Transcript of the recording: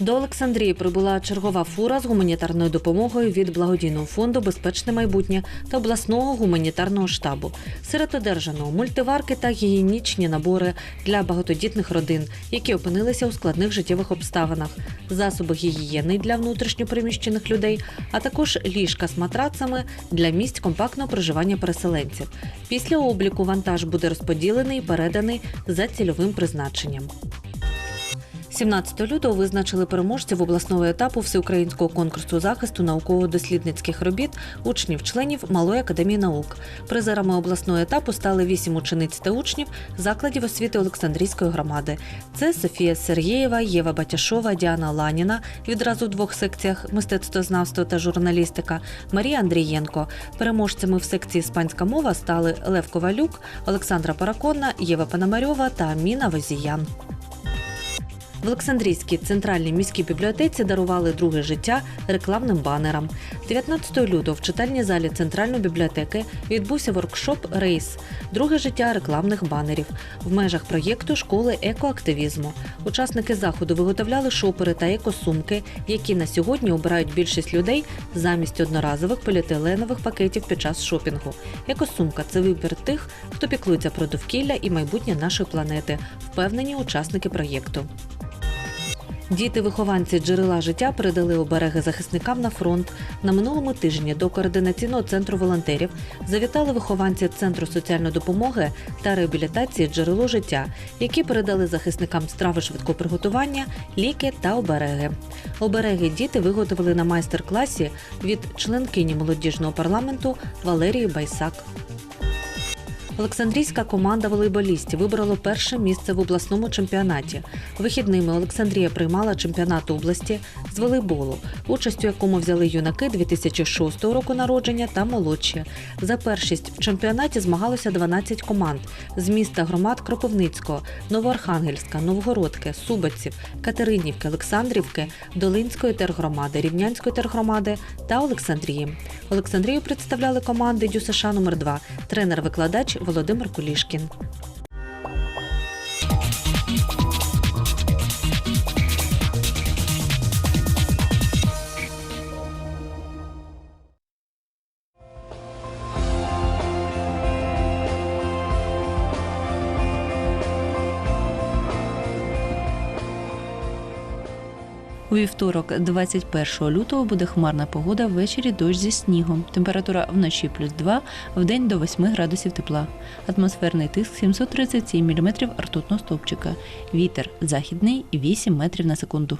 До Олександрії прибула чергова фура з гуманітарною допомогою від благодійного фонду Безпечне майбутнє та обласного гуманітарного штабу. Серед одержаного мультиварки та гігієнічні набори для багатодітних родин, які опинилися у складних життєвих обставинах, засоби гігієни для внутрішньопереміщених людей, а також ліжка з матрацами для місць компактного проживання переселенців. Після обліку вантаж буде розподілений і переданий за цільовим призначенням. 17 лютого визначили переможців обласного етапу всеукраїнського конкурсу захисту науково-дослідницьких робіт учнів-членів Малої академії наук. Призерами обласного етапу стали вісім учениць та учнів закладів освіти Олександрійської громади. Це Софія Сергієва, Єва Батяшова, Діана Ланіна відразу в двох секціях мистецтвознавство та журналістика, Марія Андрієнко. Переможцями в секції іспанська мова стали Лев Ковалюк, Олександра Параконна, Єва Пономарьова та Міна Возіян. В Олександрійській центральній міській бібліотеці дарували друге життя рекламним банерам. 19 лютого в читальній залі центральної бібліотеки відбувся воркшоп Рейс друге життя рекламних банерів в межах проєкту школи екоактивізму. Учасники заходу виготовляли шопери та екосумки, які на сьогодні обирають більшість людей замість одноразових поліетиленових пакетів під час шопінгу. Екосумка це вибір тих, хто піклується про довкілля і майбутнє нашої планети, впевнені учасники проєкту. Діти-вихованці джерела життя передали обереги захисникам на фронт. На минулому тижні до координаційного центру волонтерів завітали вихованці Центру соціальної допомоги та реабілітації джерело життя, які передали захисникам страви швидкого приготування, ліки та обереги. Обереги діти виготовили на майстер-класі від членкині молодіжного парламенту Валерії Байсак. Олександрійська команда волейболістів вибрала перше місце в обласному чемпіонаті. Вихідними Олександрія приймала чемпіонат області з волейболу, участь у якому взяли юнаки 2006 року народження та молодші. За першість в чемпіонаті змагалося 12 команд з міста громад Кропивницького, Новоархангельська, Новгородки, Субаців, Катеринівки, Олександрівки, Долинської тергромади, Рівнянської тергромади та Олександрії. Олександрію представляли команди ДЮСШ номер 2 тренер-викладач Володимир Кулішкін. У вівторок, 21 лютого, буде хмарна погода, ввечері дощ зі снігом. Температура вночі плюс 2, вдень до 8 градусів тепла. Атмосферний тиск 737 мм ртутного стовпчика. Вітер західний 8 метрів на секунду.